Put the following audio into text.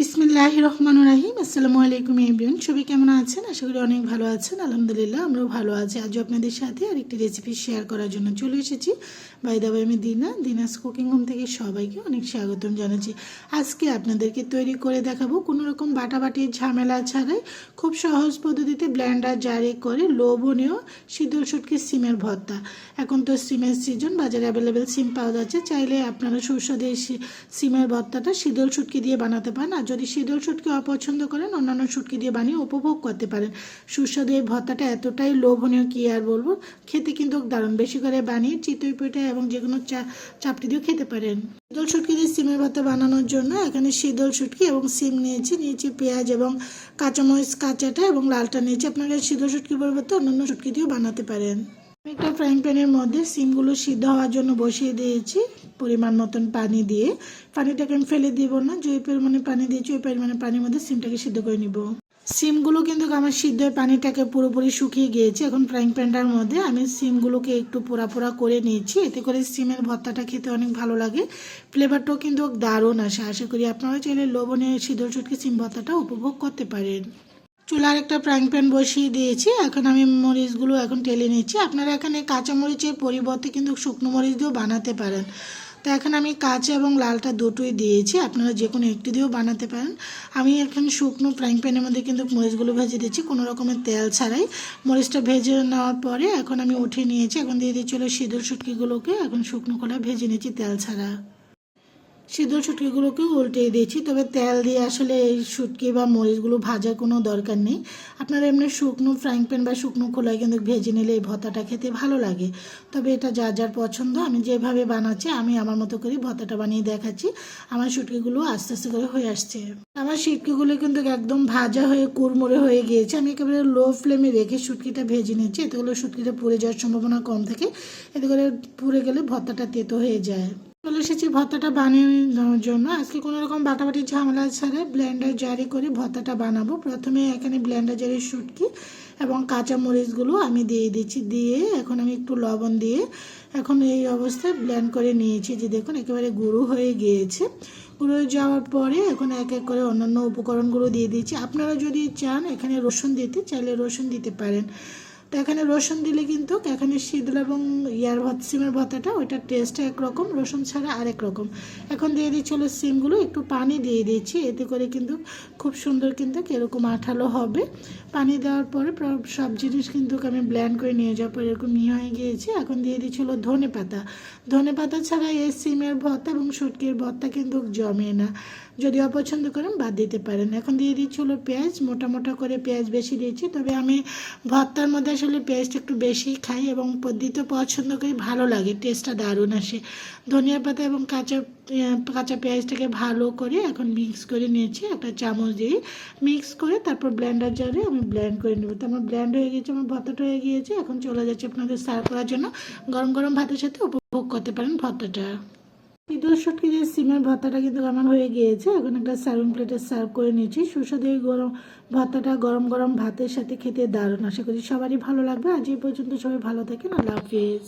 বিসমিল্লাহ রহমান রাহিম। আসসালামু আলাইকুম এভরিওন সবাই কেমন আছেন? আশা করি অনেক ভালো আছেন। আলহামদুলিল্লাহ, আমরাও ভালো আছি। আজও আপনাদের সাথে আরেকটি রেসিপি শেয়ার করার জন্য চলে এসেছি। বাই দাবাই আমি দিনা, দিনাস কুকিং হোম থেকে সবাইকে অনেক স্বাগতম জানাচ্ছি। আজকে আপনাদেরকে তৈরি করে দেখাবো কোনো রকম বাটাবাটির ঝামেলা ছাড়াই খুব সহজ পদ্ধতিতে ব্ল্যান্ডার জারি করে লোভনীয় শীতল শুটকি সিমের ভর্তা। এখন তো সিমের সিজন বাজারে অ্যাভেলেবেল সিম পাওয়া যাচ্ছে। চাইলে আপনারা সুস্বাদু সিমের ভর্তাটা শীতল শুটকি দিয়ে বানাতে পারেন। আর যদি শীতল শুটকি অপছন্দ করেন, অন্যান্য শুটকি দিয়ে বানিয়ে উপভোগ করতে পারেন। সুস্বাদু এই ভর্তাটা এতটাই লোভনীয়, কি আর বলব? খেতে কিন্তু দারুণ। বেশি করে বানিয়ে চিতই পিঠে এবং যে কোনো চা, চাপটি দিয়েও খেতে পারেন। শীতল শুটকি দিয়ে সিমের ভর্তা বানানোর জন্য এখানে শীতল শুটকি এবং সিম নিয়েছি। নিয়েছি পেঁয়াজ এবং কাঁচামরিচ, কাঁচাটা এবং লালটা নিয়েছি। আপনারা শীতল শুটকি পরিবর্তে অন্যান্য শুটকি দিয়েও বানাতে পারেন। আমি একটা ফ্রাইং প্যানের মধ্যে সিমগুলো সিদ্ধ হওয়ার জন্য বসিয়ে দিয়েছি। পরিমাণ মতন পানি দিয়ে পানিটাকে আমি ফেলে দিব না, যে পরিমাণে পানি দিয়েছি ওই পরিমাণে পানির মধ্যে সিমটাকে সিদ্ধ করে নিব। সিমগুলো কিন্তু আমার সিদ্ধ পানিটাকে পুরোপুরি শুকিয়ে গিয়েছে। এখন ফ্রাইং প্যানটার মধ্যে আমি সিমগুলোকে একটু পোড়া পোড়া করে নিয়েছি। এতে করে সিমের ভর্তাটা খেতে অনেক ভালো লাগে। ফ্লেভারটাও কিন্তু দারুণ আসে। আশা করি আপনারা চাইলে লবণে শীতল চুটকি সিম ভর্তাটা উপভোগ করতে পারেন। চুলার একটা ফ্রাইং প্যান বসিয়ে দিয়েছি। এখন আমি মরিচগুলো এখন টেলে নিচ্ছি। আপনারা এখানে কাঁচা মরিচের পরিবর্তে কিন্তু শুকনো মরিচ দিয়েও বানাতে পারেন। তো এখন আমি কাঁচা এবং লালটা দুটোই দিয়েছি। আপনারা যে কোনো একটি দিয়েও বানাতে পারেন। আমি এখন শুকনো ফ্রাইং প্যানের মধ্যে কিন্তু মরিচগুলো ভেজে দিচ্ছি। কোনো রকমের তেল ছাড়াই। মরিচটা ভেজে নেওয়ার পরে এখন আমি উঠিয়ে নিয়েছি। এখন দিয়ে দিচ্ছি দিচ্ছিল সিঁদুর শুটকিগুলোকে। এখন শুকনো কলা ভেজে নিয়েছি তেল ছাড়া। সিদ্ধ শুটকিগুলোকে উল্টে দিয়েছি, তবে তেল দিয়ে আসলে এই শুটকি বা মরিচগুলো ভাজার কোনো দরকার নেই। আপনারা এমনি শুকনো ফ্রাইং প্যান বা শুকনো খোলায় কিন্তু ভেজে নিলে এই ভর্তাটা খেতে ভালো লাগে। তবে এটা যার যার পছন্দ, আমি যেভাবে বানাচ্ছি, আমি আমার মতো করে ভর্তাটা বানিয়ে দেখাচ্ছি। আমার শুটকিগুলো আস্তে আস্তে করে হয়ে আসছে। আমার শুটকিগুলো কিন্তু একদম ভাজা হয়ে কুড়মুড়ে হয়ে গিয়েছে। আমি একেবারে লো ফ্লেমে রেখে শুটকিটা ভেজে নিচ্ছি। এতে করে শুটকিটা পুড়ে যাওয়ার সম্ভাবনা কম থাকে। এতে করে পুড়ে গেলে ভর্তাটা তেতো হয়ে যায়। চলে এসেছি ভর্তাটা বানিয়ে জন্য। আজকে কোনো রকম বাটাবাটি ঝামেলা ছাড়া ব্লেন্ডার জারি করে ভর্তাটা বানাবো। প্রথমে এখানে ব্লেন্ডার জারি শুটকি এবং কাঁচা মরিচগুলো আমি দিয়ে দিচ্ছি। দিয়ে এখন আমি একটু লবণ দিয়ে এখন এই অবস্থায় ব্লেন্ড করে নিয়েছি। যে দেখুন, একেবারে গুঁড়ো হয়ে গিয়েছে। গুঁড়ো হয়ে যাওয়ার পরে এখন এক এক করে অন্যান্য উপকরণগুলো দিয়ে দিচ্ছি। আপনারা যদি চান এখানে রসুন দিতে, চাইলে রসুন দিতে পারেন। তো এখানে রসুন দিলে কিন্তু এখানে শীতল এবং ইয়ার ভাত, সিমের ভাতাটা, ওইটার টেস্ট একরকম, রসুন ছাড়া আরেক রকম। এখন দিয়ে দিচ্ছি হলো সিমগুলো, একটু পানি দিয়ে দিয়েছি, এতে করে কিন্তু খুব সুন্দর কিন্তু এরকম আঠালো হবে। পানি দেওয়ার পরে সব জিনিস কিন্তু আমি ব্ল্যান্ড করে নিয়ে যাওয়ার পরে এরকম মিহি হয়ে গিয়েছে। এখন দিয়ে দিচ্ছি হলো ধনে পাতা। ধনে পাতা ছাড়া এই সিমের ভর্তা এবং শুটকির ভর্তা কিন্তু জমে না। যদি অপছন্দ করেন বাদ দিতে পারেন। এখন দিয়ে দিচ্ছি হলো পেঁয়াজ, মোটা মোটা করে পেঁয়াজ বেশি দিয়েছি, তবে আমি ভর্তার মধ্যে আসলে পেঁয়াজটা একটু বেশি খাই এবং দিতে পছন্দ করি, ভালো লাগে। টেস্টটা দারুণ আসে। ধনিয়া পাতা এবং কাঁচা কাঁচা পেঁয়াজটাকে ভালো করে এখন মিক্স করে নিয়েছি। একটা চামচ দিয়ে মিক্স করে তারপর ব্লেন্ডার জারে আমি ব্লেন্ড করে নেব। তো আমার ব্লেন্ড হয়ে গিয়েছে আমার ভর্তাটা হয়ে গিয়েছে। এখন চলে যাচ্ছে আপনাদের সার্ভ করার জন্য। গরম গরম ভাতের সাথে উপভোগ করতে পারেন ভর্তাটা। শীতল শুটকি যে সিমের ভর্তাটা কিন্তু আমার হয়ে গিয়েছে, এখন একটা সার্ভিং প্লেটে সার্ভ করে নিয়েছি। সুস্বাদু এই গরম ভর্তাটা গরম গরম ভাতের সাথে খেতে দারুণ। আশা করি সবারই ভালো লাগবে। আজ এই পর্যন্ত সবাই ভালো থাকেন। আল্লাহ হাফিজ।